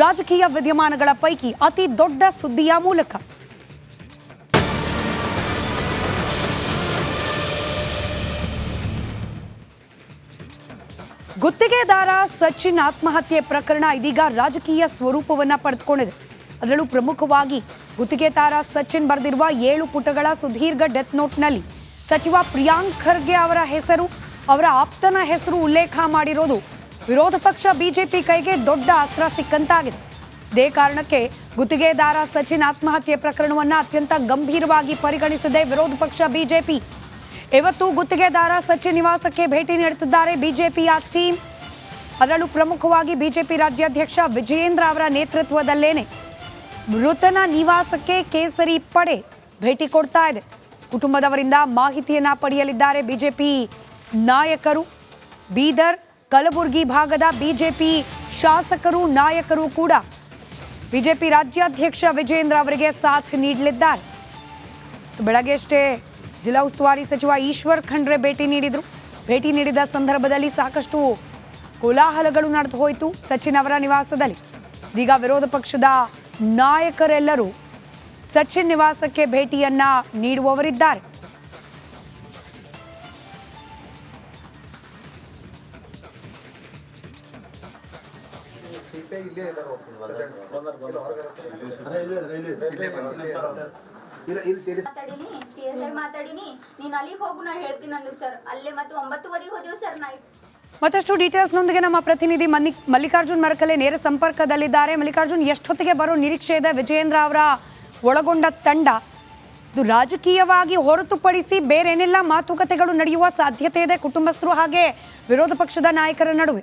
ರಾಜಕೀಯ ವಿದ್ಯಮಾನಗಳ ಪೈಕಿ ಅತಿ ದೊಡ್ಡ ಸುದ್ದಿಯ ಮೂಲಕ. ಗುತ್ತಿಗೆದಾರ ಸಚಿನ್ ಆತ್ಮಹತ್ಯೆ ಪ್ರಕರಣ ಇದೀಗ ರಾಜಕೀಯ ಸ್ವರೂಪವನ್ನ ಪಡೆದುಕೊಂಡಿದೆ. ಅದರಲ್ಲೂ ಪ್ರಮುಖವಾಗಿ ಗುತ್ತಿಗೆದಾರ ಸಚಿನ್ ಬರೆದಿರುವ ಏಳು ಪುಟಗಳ ಸುದೀರ್ಘ ಡೆತ್ ನೋಟ್ನಲ್ಲಿ ಸಚಿವ ಪ್ರಿಯಾಂಕ್ ಖರ್ಗೆ ಅವರ ಹೆಸರು, ಅವರ ಆಪ್ತನ ಹೆಸರು ಉಲ್ಲೇಖ ಮಾಡಿರೋದು ವಿರೋಧ ಪಕ್ಷ ಬಿಜೆಪಿ ಕೈಗೆ ದೊಡ್ಡ ಅಸ್ತ್ರ ಸಿಕ್ಕಂತಾಗಿದೆ. ಇದೇ ಕಾರಣಕ್ಕೆ ಗುತ್ತಿಗೆದಾರ ಸಚಿನ್ ಆತ್ಮಹತ್ಯೆ ಪ್ರಕರಣವನ್ನು ಅತ್ಯಂತ ಗಂಭೀರವಾಗಿ ಪರಿಗಣಿಸಿದೆ ವಿರೋಧ ಪಕ್ಷ ಬಿಜೆಪಿ. ಇವತ್ತು ಗುತ್ತಿಗೆದಾರ ಸಚಿನ್ ನಿವಾಸಕ್ಕೆ ಭೇಟಿ ನೀಡುತ್ತಿದ್ದಾರೆ ಬಿಜೆಪಿಯ ಟೀಮ್. ಅದರಲ್ಲೂ ಪ್ರಮುಖವಾಗಿ ಬಿಜೆಪಿ ರಾಜ್ಯಾಧ್ಯಕ್ಷ ವಿಜಯೇಂದ್ರ ಅವರ ನೇತೃತ್ವದಲ್ಲೇನೆ ಮೃತನ ನಿವಾಸಕ್ಕೆ ಕೇಸರಿ ಪಡೆ ಭೇಟಿ ಕೊಡ್ತಾ ಇದೆ. ಕುಟುಂಬದವರಿಂದ ಮಾಹಿತಿಯನ್ನ ಪಡೆಯಲಿದ್ದಾರೆ ಬಿಜೆಪಿ ನಾಯಕರು. ಬೀದರ್ ಕಲಬುರಗಿ ಭಾಗದ ಬಿಜೆಪಿ ಶಾಸಕರು, ನಾಯಕರು ಕೂಡ ಬಿಜೆಪಿ ರಾಜ್ಯಾಧ್ಯಕ್ಷ ವಿಜೇಂದ್ರ ಅವರಿಗೆ ಸಾಥ್ ನೀಡಲಿದ್ದಾರೆ. ಬೆಳಗ್ಗೆ ಅಷ್ಟೇ ಜಿಲ್ಲಾ ಉಸ್ತುವಾರಿ ಸಚಿವ ಈಶ್ವರ್ ಖಂಡ್ರೆ ಭೇಟಿ ನೀಡಿದರು. ಭೇಟಿ ನೀಡಿದ ಸಂದರ್ಭದಲ್ಲಿ ಸಾಕಷ್ಟು ಕೋಲಾಹಲಗಳು ನಡೆದು ಹೋಯಿತು ಸಚಿನ್ ಅವರ ನಿವಾಸದಲ್ಲಿ. ಇದೀಗ ವಿರೋಧ ಪಕ್ಷದ ನಾಯಕರೆಲ್ಲರೂ ಸಚಿನ್ ನಿವಾಸಕ್ಕೆ ಭೇಟಿಯನ್ನ ನೀಡುವವರಿದ್ದಾರೆ. ಮಾತಾಡಿನಿ ಪಿ ಎಸ್ ಐ ಮಾತಾಡಿನಿ. ನೀನ್ ಅಲ್ಲಿಗೆ ಹೋಗು, ನಾ ಹೇಳ್ತೀನಿ ಸರ್ ಅಲ್ಲೇ ಮತ್ತೆ ಸರ್ ನೈಟ್ ಮತ್ತಷ್ಟು ಡೀಟೇಲ್ಸ್ನೊಂದಿಗೆ ನಮ್ಮ ಪ್ರತಿನಿಧಿ ಮಲ್ಲಿ ಮಲ್ಲಿಕಾರ್ಜುನ್ ಮರಕಲೆ ನೇರ ಸಂಪರ್ಕದಲ್ಲಿದ್ದಾರೆ. ಮಲ್ಲಿಕಾರ್ಜುನ್, ಎಷ್ಟೊತ್ತಿಗೆ ಬರೋ ನಿರೀಕ್ಷೆ ಇದೆ ವಿಜಯೇಂದ್ರ ಅವರ ಒಳಗೊಂಡ ತಂಡ ಇದು ರಾಜಕೀಯವಾಗಿ ಹೊರತುಪಡಿಸಿ ಬೇರೇನೆಲ್ಲ. ಮಾತುಕತೆಗಳು ನಡೆಯುವ ಸಾಧ್ಯತೆ ಇದೆ. ಕುಟುಂಬಸ್ಥರು ಹಾಗೆ ವಿರೋಧ ಪಕ್ಷದ ನಾಯಕರ ನಡುವೆ.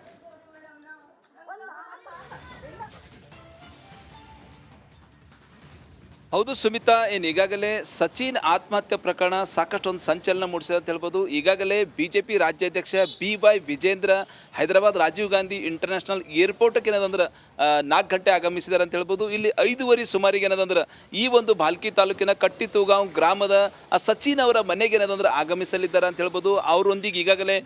ಹೌದು ಸುಮಿತಾ, ಏನು ಈಗಾಗಲೇ ಸಚಿನ್ ಆತ್ಮಹತ್ಯೆ ಪ್ರಕರಣ ಸಾಕಷ್ಟು ಒಂದು ಸಂಚಲನ ಮೂಡಿಸಿದೆ ಅಂತ ಹೇಳ್ಬೋದು. ಈಗಾಗಲೇ ಬಿ ಜೆ ಪಿ ರಾಜ್ಯಾಧ್ಯಕ್ಷ B Y Vijayendra, Hyderabad Rajiv Gandhi international ಏರ್ಪೋರ್ಟ್ಗೆ ಏನದಂದ್ರೆ ನಾಲ್ಕು ಗಂಟೆ ಆಗಮಿಸಿದ್ದಾರೆ ಅಂತ ಹೇಳ್ಬೋದು. ಇಲ್ಲಿ ಐದುವರೆ ಸುಮಾರಿಗೆ ಏನದಂದ್ರೆ, ಈ ಒಂದು ಭಾಲ್ಕಿ ತಾಲೂಕಿನ ಕಟ್ಟಿತೂಗಾಂವ್ ಗ್ರಾಮದ, ಆ, ಸಚಿನ್ ಅವರ ಮನೆಗೆ ಏನದಂದ್ರೆ ಆಗಮಿಸಲಿದ್ದಾರೆ ಅಂತ ಹೇಳ್ಬೋದು. ಅವರೊಂದಿಗೆ ಈಗಾಗಲೇ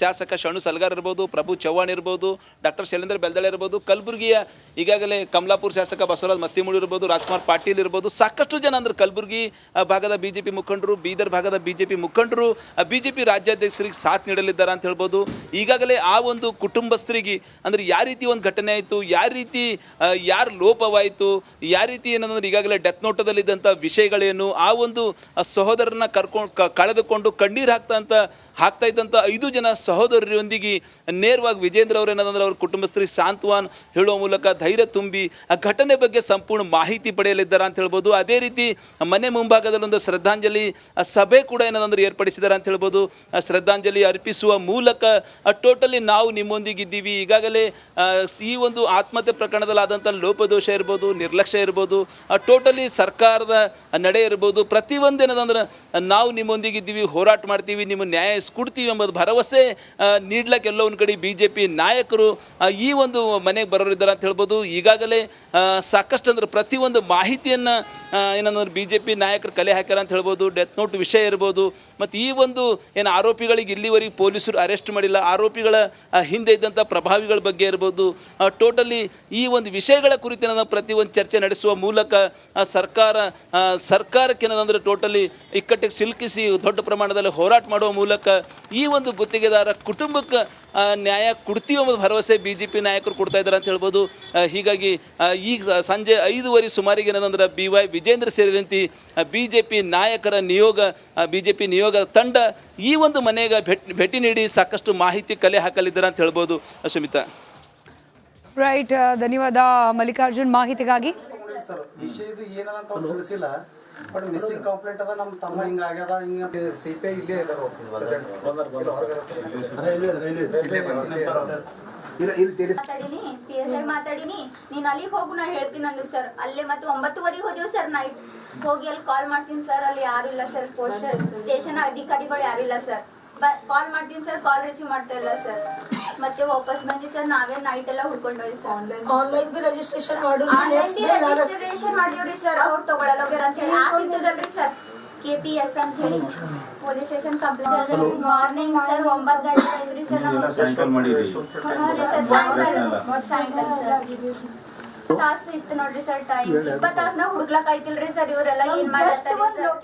ಶಾಸಕ ಶಣು ಸಲ್ಗಾರ್ ಇರ್ಬೋದು, ಪ್ರಭು ಚವ್ಹಾಣ್ ಇರ್ಬೋದು, ಡಾಕ್ಟರ್ ಶೈಲೇಂದ್ರ ಬೆಲ್ದಳೆ ಇರ್ಬೋದು, ಕಲಬುರಗಿಯ ಈಗಾಗಲೇ ಕಮಲಾಪುರ ಶಾಸಕ ಬಸವರಾಜ್ ಮತ್ತಿಮೂಳು ಇರ್ಬೋದು, ರಾಜ್ಕುಮಾರ್ ಪಾಟೀಲ್ ಇರ್ಬೋದು ಸಾಕಷ್ಟು ಜನ ಅಂದ್ರೆ ಕಲಬುರಗಿ ಬಿ ಭಾಗದ ಬಿಜೆಪಿ ಮುಖಂಡರು, ಬೀದರ್ ಭಾಗದ ಬಿ ಜೆ ಪಿ ಮುಖಂಡರು ಬಿ ಜೆ ಪಿ ರಾಜ್ಯಾಧ್ಯಕ್ಷರಿಗೆ ಸಾಥ್ ನೀಡಲಿದ್ದಾರೆ ಅಂತ ಹೇಳ್ಬೋದು. ಈಗಾಗಲೇ ಆ ಒಂದು ಕುಟುಂಬಸ್ಥರಿಗೆ ಅಂದ್ರೆ ಯಾವ ರೀತಿ ಒಂದು ಘಟನೆ ಆಯಿತು, ಯಾವ ರೀತಿ ಯಾರು ಲೋಪವಾಯಿತು, ಯಾವ ರೀತಿ ಏನಂದ್ರೆ ಈಗಾಗಲೇ ಡೆತ್ ನೋಟದಲ್ಲಿದ್ದಂಥ ವಿಷಯಗಳೇನು, ಆ ಒಂದು ಸಹೋದರನ ಕರ್ಕೊಂಡು ಕಳೆದುಕೊಂಡು ಕಣ್ಣೀರು ಹಾಕ್ತಾ ಅಂತ, ಹಾಕ್ತಾ ಇದ್ದಂಥ ಐದು ಜನ ಸಹೋದರರೊಂದಿಗೆ ನೇರವಾಗಿ ವಿಜೇಂದ್ರ ಅವರು ಏನಂದ್ರೆ ಅವ್ರ ಕುಟುಂಬಸ್ಥರಿಗೆ ಸಾಂತ್ವಾನ್ ಹೇಳುವ ಮೂಲಕ ಧೈರ್ಯ ತುಂಬಿ, ಆ ಘಟನೆ ಬಗ್ಗೆ ಸಂಪೂರ್ಣ ಮಾಹಿತಿ ಪಡೆಯಲಿದ್ದಾರೆ ಅಂತ ಹೇಳ್ಬೋದು. ಅದೇ ರೀತಿ, ಮನೆ ಮುಂಭಾಗದಲ್ಲಿ ಒಂದು ಶ್ರದ್ಧಾಂಜಲಿ ಸಭೆ ಕೂಡ ಏನಂದ್ರೆ ಏರ್ಪಡಿಸಿದ್ದಾರೆ ಅಂತ ಹೇಳ್ಬೋದು. ಶ್ರದ್ಧಾಂಜಲಿ ಅರ್ಪಿಸುವ ಮೂಲಕ ಟೋಟಲಿ ನಾವು ನಿಮ್ಮೊಂದಿಗಿದ್ದೀವಿ. ಈಗಾಗಲೇ ಈ ಒಂದು ಆತ್ಮಹತ್ಯೆ ಪ್ರಕರಣದಲ್ಲಿ ಆದಂಥ ಲೋಪದೋಷ ಇರ್ಬೋದು, ನಿರ್ಲಕ್ಷ್ಯ ಇರ್ಬೋದು ಟೋಟಲಿ ಸರ್ಕಾರದ ನಡೆ ಇರ್ಬೋದು. ಪ್ರತಿಯೊಂದು ಏನದಂದ್ರೆ, ನಾವು ನಿಮ್ಮೊಂದಿಗಿದ್ದೀವಿ, ಹೋರಾಟ ಮಾಡ್ತೀವಿ, ನಿಮ್ಮ ನ್ಯಾಯ ಕೊಡ್ತೀವಿ ಎಂಬುದು ಭರವಸೆ ನೀಡ್ಲಕ್ಕೆ ಎಲ್ಲೋ ಒಂದು ಕಡೆ ಬಿ ಜೆ ಪಿ ನಾಯಕರು ಈ ಒಂದು ಮನೆಗೆ ಬರೋರಿದ್ದಾರೆ ಅಂತ ಹೇಳ್ಬೋದು. ಈಗಾಗಲೇ ಸಾಕಷ್ಟು ಅಂದ್ರೆ ಪ್ರತಿಯೊಂದು ಮಾಹಿತಿಯನ್ನು ಏನಂದ್ರೆ ಬಿ ಜೆ ಪಿ ನಾಯಕರು ಕಲೆ ಹಾಕ್ಯಾರ ಅಂತ ಹೇಳ್ಬೋದು ಡೆತ್ ನೋಟ್ ವಿಷಯ ಇರ್ಬೋದು, ಮತ್ತು ಈ ಒಂದು ಏನು ಆರೋಪಿಗಳಿಗೆ ಇಲ್ಲಿವರೆಗೆ ಪೊಲೀಸರು ಅರೆಸ್ಟ್ ಮಾಡಿಲ್ಲ, ಆರೋಪಿಗಳ ಹಿಂದೆ ಇದ್ದಂಥ ಪ್ರಭಾವಿಗಳ ಬಗ್ಗೆ ಇರ್ಬೋದು ಟೋಟಲಿ ಈ ಒಂದು ವಿಷಯಗಳ ಕುರಿತು ಏನಂದ್ರೆ ಪ್ರತಿ ಒಂದು ಚರ್ಚೆ ನಡೆಸುವ ಮೂಲಕ ಸರ್ಕಾರ ಸರ್ಕಾರಕ್ಕೆ ಏನದಂದ್ರೆ ಟೋಟಲಿ ಇಕ್ಕಟ್ಟಿಗೆ ಸಿಲುಕಿಸಿ ದೊಡ್ಡ ಪ್ರಮಾಣದಲ್ಲಿ ಹೋರಾಟ ಮಾಡುವ ಮೂಲಕ ಈ ಒಂದು ಗುತ್ತಿಗೆದಾರ ಕುಟುಂಬಕ್ಕೆ ನ್ಯಾಯ ಕೊಡ್ತೀವಿ ಅನ್ನೋದು ಭರವಸೆ ಬಿ ಜೆ ಪಿ ನಾಯಕರು ಕೊಡ್ತಾ ಇದ್ದಾರೆ ಅಂತ ಹೇಳ್ಬೋದು. ಹೀಗಾಗಿ ಈಗ ಸಂಜೆ ಐದುವರೆ ಸುಮಾರಿಗೆ ಏನಂದ್ರೆ ಬಿ ವೈ ವಿಜೇಂದ್ರ ಸೇರಿದಂತೆ ಬಿ ಜೆ ಪಿ ನಾಯಕರ ನಿಯೋಗ ಬಿ ಜೆ ಪಿ ನಿಯೋಗ ತಂಡ ಈ ಒಂದು ಮನೆಗೆ ಭೇಟಿ ಭೇಟಿ ನೀಡಿ ಸಾಕಷ್ಟು ಮಾಹಿತಿ ಕಲೆ ಹಾಕಲಿದ್ದಾರೆ ಅಂತ ಹೇಳ್ಬೋದು. ಸುಮಿತಾ ರೈಟ್ ಧನ್ಯವಾದ ಮಲ್ಲಿಕಾರ್ಜುನ್ ಮಾಹಿತಿಗಾಗಿ. ಬಟ್ ಮಿಸ್ಸಿಂಗ್ ಕಂಪ್ಲೇಂಟ್ ಅದ ನಮ್ಮ ತಮ್ಮ ಹಿಂಗ ಆಗ್ಯದ ಹಿಂಗ ಸಿ ಪಿ ಐ ಇಲ್ಲೇ ಇದಾರೆ ಇಲ್ಲ ಇಲ್ಲಿ ತಿಳಿಸಿ. ಮಾತಾಡಿನಿ ಪಿ ಎಸ್ ಐ ಮಾತಾಡಿನಿ. ನೀನ್ ಅಲ್ಲಿಗೆ ಹೋಗು ನಾ ಹೇಳ್ತೀನಿ ಅಂದ್ರು ಸರ್ ಅಲ್ಲೇ ಮತ್ತೆ ಒಂಬತ್ತುವರೆಗೆ ಹೋದೆವು ಸರ್ ನೈಟ್ ಹೋಗಿ ಅಲ್ಲಿ ಕಾಲ್ ಮಾಡ್ತೀನಿ ಸರ್ ಅಲ್ಲಿ ಯಾರು ಇಲ್ಲ ಸರ್ ಪೋಸ್ಟ್ ಸ್ಟೇಷನ್ ಅಧಿಕಾರಿಗಳು ಯಾರಿಲ್ಲ ಸರ್ ಕಾಲ್ ಮಾಡ್ತೀನಿ ಸರ್ ಕಾಲ್ ರಿಸೀವ್ ಮಾಡ್ತಾ ಇಲ್ಲ ಸರ್ ಮತ್ತೆ ವಾಪಸ್ ಬಂದಿ ಸರ್ ನಾವೇ ನೈಟ್ ಎಲ್ಲ ಹುಡ್ಕೊಂಡು ಹೋಗಿ sir online online B registration ಮಾಡು ರಿಜಿಸ್ಟ್ರೇಷನ್ ಮಾಡಿದ್ರಿ ಸರ್ ಅವ್ರು ತಗೊಳಲ್ಲ ಹೋಗ್ಯಾರ ಅಂತ ಹೇಳಿ. ಆಪ್ ಇರ್ತದಲ್ರಿ ಸರ್ ಕೆ ಪಿ ಎಸ್ ಅಂತ ಹೇಳಿ. Police station complaint morning sir ಒಂಬತ್ತು ಗಂಟೆ ಆಯ್ತ್ರಿ ಸರ್ ನಾವು ಸರ್ ಸಾಯಂಕಾಲ ಸಾಯಂಕಾಲ. ಸರ್ ತಾಸು ಇತ್ತು ನೋಡ್ರಿ ಸರ್ ಟೈಮ್ ಇಪ್ಪತ್ತು ತಾಸ್ನಾಗ ಹುಡುಗ್ಲಕ್ ಆಯ್ತಿಲ್ರಿ ಸರ್ ಇವರೆಲ್ಲ ಏನ್ ಮಾಡತ್ತಾರ ಸರ್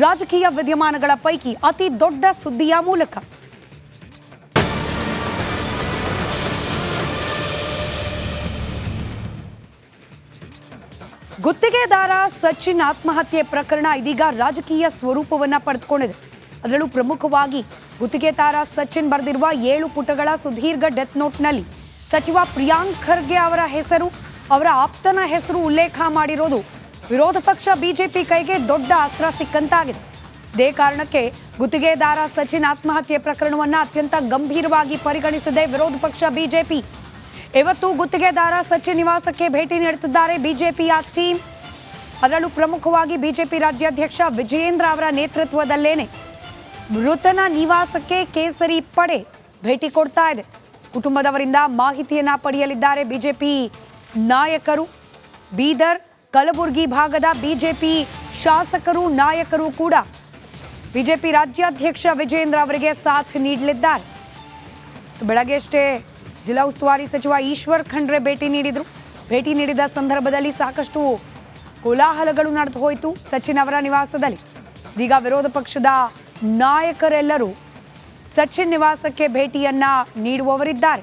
ರಾಜಕೀಯ ವಿದ್ಯಮಾನಗಳ ಪೈಕಿ ಅತಿ ದೊಡ್ಡ ಸುದ್ದಿಯ ಮೂಲಕ. ಗುತ್ತಿಗೆದಾರ ಸಚಿನ್ ಆತ್ಮಹತ್ಯೆ ಪ್ರಕರಣ ಇದೀಗ ರಾಜಕೀಯ ಸ್ವರೂಪವನ್ನ ಪಡೆದುಕೊಂಡಿದೆ. ಅದರಲ್ಲೂ ಪ್ರಮುಖವಾಗಿ ಗುತ್ತಿಗೆದಾರ ಸಚಿನ್ ಬರೆದಿರುವ ಏಳು ಪುಟಗಳ ಸುದೀರ್ಘ ಡೆತ್ ನೋಟ್ನಲ್ಲಿ ಸಚಿವ ಪ್ರಿಯಾಂಕ್ ಖರ್ಗೆ ಅವರ ಹೆಸರು, ಅವರ ಆಪ್ತನ ಹೆಸರು ಉಲ್ಲೇಖ ಮಾಡಿರೋದು ವಿರೋಧ ಪಕ್ಷ ಬಿಜೆಪಿ ಕೈಗೆ ದೊಡ್ಡ ಅಸ್ತ್ರ ಸಿಕ್ಕಂತಾಗಿದೆ. ಇದೇ ಕಾರಣಕ್ಕೆ ಗುತ್ತಿಗೆದಾರ ಸಚಿನ್ ಆತ್ಮಹತ್ಯೆ ಪ್ರಕರಣವನ್ನು ಅತ್ಯಂತ ಗಂಭೀರವಾಗಿ ಪರಿಗಣಿಸಿದೆ ವಿರೋಧ ಪಕ್ಷ ಬಿಜೆಪಿ. ಇವತ್ತು ಗುತ್ತಿಗೆದಾರ ಸಚಿನ್ ನಿವಾಸಕ್ಕೆ ಭೇಟಿ ನೀಡುತ್ತಿದ್ದಾರೆ ಬಿಜೆಪಿಯ ಟೀಮ್. ಅದರಲ್ಲೂ ಪ್ರಮುಖವಾಗಿ ಬಿಜೆಪಿ ರಾಜ್ಯಾಧ್ಯಕ್ಷ ವಿಜಯೇಂದ್ರ ಅವರ ನೇತೃತ್ವದಲ್ಲೇನೆ. ಮೃತನ ನಿವಾಸಕ್ಕೆ ಕೇಸರಿ ಪಡೆ ಭೇಟಿ ಕೊಡ್ತಾ ಇದೆ. ಕುಟುಂಬದವರಿಂದ ಮಾಹಿತಿಯನ್ನ ಪಡೆಯಲಿದ್ದಾರೆ ಬಿಜೆಪಿ ನಾಯಕರು. ಬೀದರ್ ಕಲಬುರಗಿ ಭಾಗದ ಬಿಜೆಪಿ ಶಾಸಕರು, ನಾಯಕರು ಕೂಡ ಬಿಜೆಪಿ ರಾಜ್ಯಾಧ್ಯಕ್ಷ ವಿಜೇಂದ್ರ ಅವರಿಗೆ ಸಾಥ್ ನೀಡಲಿದ್ದಾರೆ. ಬೆಳಗ್ಗೆ ಅಷ್ಟೇ ಜಿಲ್ಲಾ ಉಸ್ತುವಾರಿ ಸಚಿವ ಈಶ್ವರ್ ಖಂಡ್ರೆ ಭೇಟಿ ನೀಡಿದರು. ಭೇಟಿ ನೀಡಿದ ಸಂದರ್ಭದಲ್ಲಿ ಸಾಕಷ್ಟು ಕೋಲಾಹಲಗಳು ನಡೆದು ಹೋಯಿತು ಸಚಿನ್ ಅವರ ನಿವಾಸದಲ್ಲಿ. ಇದೀಗ ವಿರೋಧ ಪಕ್ಷದ ನಾಯಕರೆಲ್ಲರೂ ಸಚಿನ್ ನಿವಾಸಕ್ಕೆ ಭೇಟಿಯನ್ನ ನೀಡುವವರಿದ್ದಾರೆ.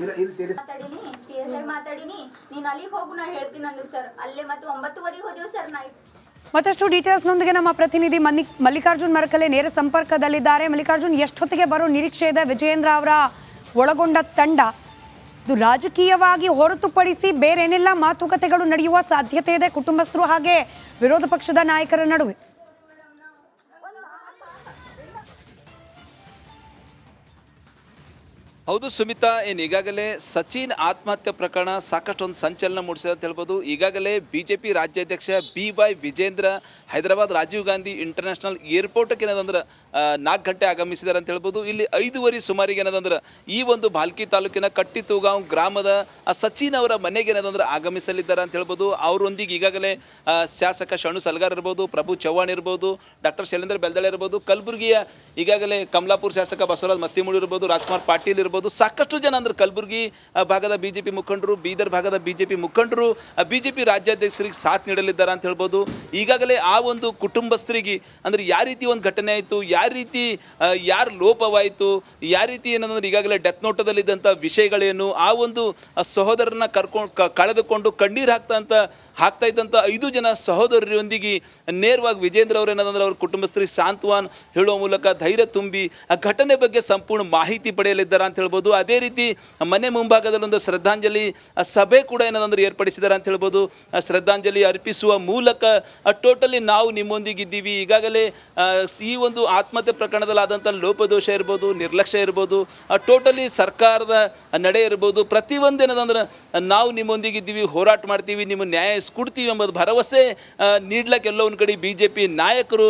ಇಲ್ಲೇ ಡೀಟೇಲ್ಸ್ ಮಾತಾಡಿನಿ ಟಿ ಎಸ್ ಐ ಮಾತಾಡಿನಿ ನೀನ್ ಅಲ್ಲಿಗೆ ಹೋಗು ನಾ ಹೇಳ್ತೀನಿ ಅಂದ್ರು ಸರ್. ಅಲ್ಲೇ ಮತ್ತೆ ಒಂಬತ್ತುವರೆಗೆ ಹೋದೆವು ಸರ್ ನೈಟ್ ಮತ್ತಷ್ಟು ಡೀಟೇಲ್ಸ್ನೊಂದಿಗೆ ನಮ್ಮ ಪ್ರತಿನಿಧಿ ಮಲ್ಲಿ ಮಲ್ಲಿಕಾರ್ಜುನ್ ಮರಕಲೆ ನೇರ ಸಂಪರ್ಕದಲ್ಲಿದ್ದಾರೆ. ಮಲ್ಲಿಕಾರ್ಜುನ್ ಎಷ್ಟೊತ್ತಿಗೆ ಬರೋ ನಿರೀಕ್ಷೆ ಇದೆ? ವಿಜಯೇಂದ್ರ ಅವರ ಒಳಗೊಂಡ ತಂಡ ಇದು ರಾಜಕೀಯವಾಗಿ ಹೊರತುಪಡಿಸಿ ಬೇರೇನೆಲ್ಲ. ಮಾತುಕತೆಗಳು ನಡೆಯುವ ಸಾಧ್ಯತೆ ಇದೆ. ಕುಟುಂಬಸ್ಥರು ಹಾಗೆ ವಿರೋಧ ಪಕ್ಷದ ನಾಯಕರ ನಡುವೆ. ಹೌದು ಸುಮಿತಾ, ಏನು ಈಗಾಗಲೇ ಸಚಿನ್ ಆತ್ಮಹತ್ಯೆ ಪ್ರಕರಣ ಸಾಕಷ್ಟು ಒಂದು ಸಂಚಲನ ಮೂಡಿಸಿದೆ ಅಂತ ಹೇಳ್ಬೋದು. ಈಗಾಗಲೇ ಬಿ ಜೆ ಪಿ ರಾಜ್ಯಾಧ್ಯಕ್ಷ B Y Vijayendra Hyderabad Rajiv Gandhi international ಏರ್ಪೋರ್ಟ್ಗೆ ಏನದಂದ್ರೆ ನಾಲ್ಕು ಗಂಟೆ ಆಗಮಿಸಿದ್ದಾರೆ ಅಂತ ಹೇಳ್ಬೋದು. ಇಲ್ಲಿ ಐದೂವರೆ ಸುಮಾರಿಗೆ ಏನದಂದ್ರೆ, ಈ ಒಂದು ಭಾಲ್ಕಿ ತಾಲೂಕಿನ ಕಟ್ಟಿತೂಗಾಂವ್ ಗ್ರಾಮದ, ಆ, ಸಚಿನ್ ಅವರ ಮನೆಗೆ ಏನದಂದ್ರೆ ಆಗಮಿಸಲಿದ್ದಾರೆ ಅಂತ ಹೇಳ್ಬೋದು. ಅವರೊಂದಿಗೆ ಈಗಾಗಲೇ ಶಾಸಕ ಶಣು ಸಲ್ಗಾರ್ ಇರ್ಬೋದು, ಪ್ರಭು ಚವ್ಹಾಣ್ ಇರ್ಬೋದು, ಡಾಕ್ಟರ್ ಶೈಲೇಂದ್ರ ಬೆಲ್ದಳೆ ಇರ್ಬೋದು, ಕಲಬುರಗಿಯ ಈಗಾಗಲೇ ಕಮಲಾಪುರ ಶಾಸಕ ಬಸವರಾಜ್ ಮತ್ತಿಮೂಳಿ ಇರ್ಬೋದು, ರಾಜ್ಕುಮಾರ್ ಪಾಟೀಲ್ ಇರ್ಬೋದು ಸಾಕಷ್ಟು ಜನ ಅಂದ್ರೆ ಕಲಬುರಗಿ ಭಾಗದ ಬಿಜೆಪಿ ಮುಖಂಡರು, ಬೀದರ್ ಭಾಗದ ಬಿಜೆಪಿ ಮುಖಂಡರು ಬಿ ಜೆ ಪಿ ರಾಜ್ಯಾಧ್ಯಕ್ಷರಿಗೆ ಸಾಥ್ ನೀಡಲಿದ್ದಾರೆ ಅಂತ ಹೇಳ್ಬೋದು. ಈಗಾಗಲೇ ಆ ಒಂದು ಕುಟುಂಬಸ್ಥರಿಗೆ ಅಂದ್ರೆ ಯಾವ ರೀತಿ ಒಂದು ಘಟನೆ ಆಯಿತು, ಯಾವ ರೀತಿ ಯಾರು ಲೋಪವಾಯಿತು, ಯಾವ ರೀತಿ ಏನಂದ್ರೆ ಈಗಾಗಲೇ ಡೆತ್ ನೋಟದಲ್ಲಿದ್ದಂಥ ವಿಷಯಗಳೇನು, ಆ ಒಂದು ಸಹೋದರನ ಕರ್ಕೊಂಡು ಕಳೆದುಕೊಂಡು ಕಣ್ಣೀರು ಹಾಕ್ತಾ ಅಂತ, ಹಾಕ್ತಾ ಇದ್ದಂಥ ಐದು ಜನ ಸಹೋದರರೊಂದಿಗೆ ನೇರವಾಗಿ ವಿಜೇಂದ್ರ ಅವರು ಏನಂದ್ರೆ ಅವ್ರ ಕುಟುಂಬಸ್ಥರಿಗೆ ಸಾಂತ್ವಾನ್ ಹೇಳುವ ಮೂಲಕ ಧೈರ್ಯ ತುಂಬಿ, ಆ ಘಟನೆ ಬಗ್ಗೆ ಸಂಪೂರ್ಣ ಮಾಹಿತಿ ಪಡೆಯಲಿದ್ದಾರೆ ಅಂತ ಹೇಳ್ಬೋದು. ಅದೇ ರೀತಿ ಮನೆ ಮುಂಭಾಗದಲ್ಲಿ ಒಂದು ಶ್ರದ್ಧಾಂಜಲಿ ಸಭೆ ಕೂಡ ಏನಂದ್ರೆ ಏರ್ಪಡಿಸಿದ್ದಾರೆ ಅಂತ ಹೇಳ್ಬೋದು. ಶ್ರದ್ಧಾಂಜಲಿ ಅರ್ಪಿಸುವ ಮೂಲಕ ಟೋಟಲಿ ನಾವು ನಿಮ್ಮೊಂದಿಗಿದ್ದೀವಿ. ಈಗಾಗಲೇ ಈ ಒಂದು ಆತ್ಮಹತ್ಯೆ ಪ್ರಕರಣದಲ್ಲಾದಂಥ ಲೋಪದೋಷ ಇರ್ಬೋದು, ನಿರ್ಲಕ್ಷ್ಯ ಇರ್ಬೋದು ಟೋಟಲಿ ಸರ್ಕಾರದ ನಡೆ ಇರ್ಬೋದು. ಪ್ರತಿಯೊಂದು ಏನದಂದ್ರೆ ನಾವು ನಿಮ್ಮೊಂದಿಗಿದ್ದೀವಿ, ಹೋರಾಟ ಮಾಡ್ತೀವಿ, ನಿಮ್ಮ ನ್ಯಾಯ ಕೊಡ್ತೀವಿ ಎಂಬುದು ಭರವಸೆ ನೀಡ್ಲಕ್ಕೆ ಎಲ್ಲೋ ಒಂದು ಕಡೆ ಬಿ ಜೆ ಪಿ ನಾಯಕರು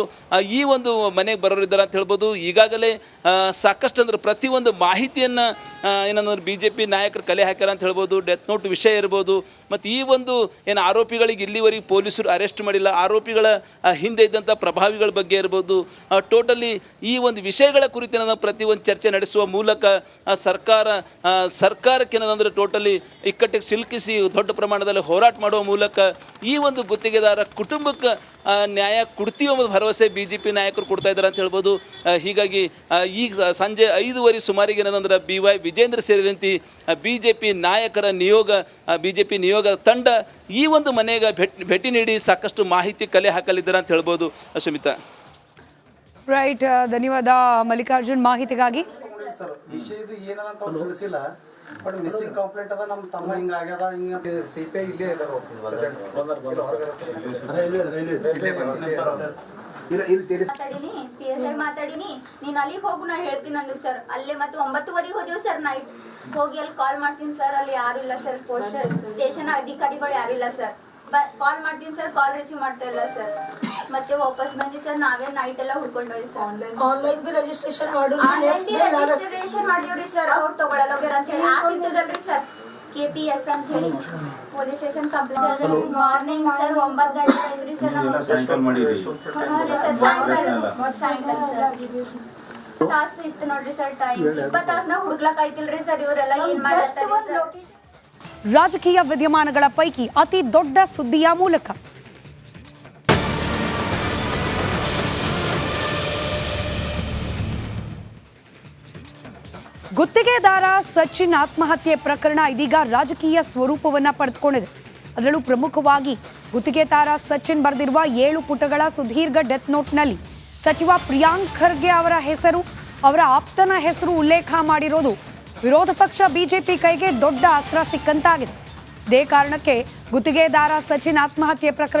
ಈ ಒಂದು ಮನೆಗೆ ಬರೋರಿದ್ದಾರೆ ಅಂತ ಹೇಳ್ಬೋದು. ಈಗಾಗಲೇ ಸಾಕಷ್ಟು ಅಂದ್ರೆ ಪ್ರತಿಯೊಂದು ಮಾಹಿತಿಯನ್ನು ಏನಂದ್ರೆ ಬಿ ಜೆ ಪಿ ನಾಯಕರು ಕಲೆ ಹಾಕ್ಯಾರ ಅಂತ ಹೇಳ್ಬೋದು ಡೆತ್ ನೋಟ್ ವಿಷಯ ಇರ್ಬೋದು, ಮತ್ತು ಈ ಒಂದು ಏನು ಆರೋಪಿಗಳಿಗೆ ಇಲ್ಲಿವರೆಗೆ ಪೊಲೀಸರು ಅರೆಸ್ಟ್ ಮಾಡಿಲ್ಲ, ಆರೋಪಿಗಳ ಹಿಂದೆ ಇದ್ದಂಥ ಪ್ರಭಾವಿಗಳ ಬಗ್ಗೆ ಇರ್ಬೋದು ಟೋಟಲಿ ಈ ಒಂದು ವಿಷಯಗಳ ಕುರಿತೇನದ ಪ್ರತಿ ಒಂದು ಚರ್ಚೆ ನಡೆಸುವ ಮೂಲಕ ಸರ್ಕಾರ ಸರ್ಕಾರಕ್ಕೆ ಏನದಂದ್ರೆ ಟೋಟಲಿ ಇಕ್ಕಟ್ಟಿಗೆ ಸಿಲುಕಿಸಿ ದೊಡ್ಡ ಪ್ರಮಾಣದಲ್ಲಿ ಹೋರಾಟ ಮಾಡುವ ಮೂಲಕ ಈ ಒಂದು ಗುತ್ತಿಗೆದಾರ ಕುಟುಂಬಕ್ಕೆ ನ್ಯಾಯ ಕೊಡ್ತೀವಿ ಎಂಬ ಭರವಸೆ ಬಿ ಜೆ ಪಿ ನಾಯಕರು ಕೊಡ್ತಾ ಇದ್ದಾರೆ ಅಂತ ಹೇಳ್ಬೋದು. ಹೀಗಾಗಿ ಈಗ ಸಂಜೆ ಐದುವರೆ ಸುಮಾರಿಗೆ ಏನದಂದ್ರೆ ಬಿ ವೈ ವಿಜೇಂದ್ರ ಸೇರಿದಂತೆ ಬಿ ಜೆ ಪಿ ನಾಯಕರ ನಿಯೋಗ ಬಿ ಜೆ ಪಿ ನಿಯೋಗ ತಂಡ ಈ ಒಂದು ಮನೆಗೆ ಭೇಟಿ ಭೇಟಿ ನೀಡಿ ಸಾಕಷ್ಟು ಮಾಹಿತಿ ಕಲೆ ಹಾಕಲಿದ್ದಾರೆ ಅಂತ ಹೇಳ್ಬೋದು. ಸುಮಿತಾ ರೈಟ್ ಧನ್ಯವಾದ ಮಲ್ಲಿಕಾರ್ಜುನ್ ಮಾಹಿತಿಗಾಗಿ. ಬಟ್ ಮಿಸ್ಸಿಂಗ್ ಕಂಪ್ಲೇಂಟ್ ಅದ ನಮ್ಮ ತಮ್ಮ ಹಿಂಗ ಆಗ್ಯದ ಹಿಂಗ ಸಿಪಿಐ ಇಲ್ಲೇ ಇದಾರೆ ಮಾತಾಡಿನಿ ಪಿ ಎಸ್ ಐ ಮಾತಾಡಿನಿ. ನೀನ್ ಅಲ್ಲಿಗೆ ಹೋಗು ನಾ ಹೇಳ್ತೀನಿ ಅಂದ್ರು ಸರ್. ಅಲ್ಲೇ ಮತ್ತೆ ಒಂಬತ್ತುವರೆಗೆ ಹೋದೆವು ಸರ್ ನೈಟ್ ಹೋಗಿ ಅಲ್ಲಿ ಕಾಲ್ ಮಾಡ್ತೀನಿ ಸರ್ ಅಲ್ಲಿ ಯಾರು ಇಲ್ಲ ಸರ್. ಸ್ಟೇಷನ್ ಅಧಿಕಾರಿಗಳು ಯಾರಿಲ್ಲ ಸರ್. ಕಾಲ್ ಮಾಡ್ತೀನಿ ಸರ್ ಕಾಲ್ ರಿಸೀವ್ ಮಾಡ್ತಾ ಇಲ್ಲ ಸರ್ ಮತ್ತೆ ವಾಪಸ್ ಬಂದಿ ಸರ್ ನಾವೇ ನೈಟ್ ಎಲ್ಲ ಹುಡ್ಕೊಂಡು ಹೋಗಿ sir online online B registration ಮಾಡು ರಿಜಿಸ್ಟ್ರೇಷನ್ ಸರ್ ಅವ್ರು ತಗೊಳಲ್ಲ. ಹೋಗ್ಯಾರ ಅಂತ ಹೇಳಿ. ಆಪ್ ಇರ್ತದಲ್ರಿ ಸರ್ ಕೆ ಪಿ ಎಸ್ ಅಂತ ಹೇಳಿ. Police station complaint sir morning sir ಒಂಬತ್ತು ಗಂಟೆ ಇದ್ರಿ ಸರ್ ನಾವು ಸಾಯಂಕಾಲ ಸರ್ ಸಾಯಂಕಾಲ. ಸಾಯಂಕಾಲ. ಸರ್ ತಾಸು ಇತ್ತು ನೋಡ್ರಿ ಸರ್ ಟೈಮ್ ಇಪ್ಪತ್ತು ತಾಸ್ನಾಗ ಹುಡುಕ್ಲಕ್ ಆಯ್ತಿಲ್ರಿ ಸರ್ ಇವರೆಲ್ಲ ಏನ್ ಮಾಡತ್ತಾರೆ ರಾಜಕೀಯ ವಿದ್ಯಮಾನಗಳ ಪೈಕಿ ಅತಿ ದೊಡ್ಡ ಸುದ್ದಿಯ ಮೂಲಕ. ಗುತ್ತಿಗೆದಾರ ಸಚಿನ್ ಆತ್ಮಹತ್ಯೆ ಪ್ರಕರಣ ಇದೀಗ ರಾಜಕೀಯ ಸ್ವರೂಪವನ್ನ ಪಡೆದುಕೊಂಡಿದೆ. ಅದರಲ್ಲೂ ಪ್ರಮುಖವಾಗಿ ಗುತ್ತಿಗೆದಾರ ಸಚಿನ್ ಬರೆದಿರುವ ಏಳು ಪುಟಗಳ ಸುದೀರ್ಘ ಡೆತ್ ನೋಟ್ನಲ್ಲಿ ಸಚಿವ ಪ್ರಿಯಾಂಕ್ ಖರ್ಗೆ ಅವರ ಹೆಸರು, ಅವರ ಆಪ್ತನ ಹೆಸರು ಉಲ್ಲೇಖ ಮಾಡಿರೋದು ವಿರೋಧ ಪಕ್ಷ ಬಿಜೆಪಿ ಕೈಗೆ ದೊಡ್ಡ ಅಸ್ತ್ರ ಸಿಕ್ಕಂತಾಗಿದೆ. ಇದೇ ಕಾರಣಕ್ಕೆ ಗುತ್ತಿಗೆದಾರ ಸಚಿನ್ ಆತ್ಮಹತ್ಯೆ ಪ್ರಕರಣ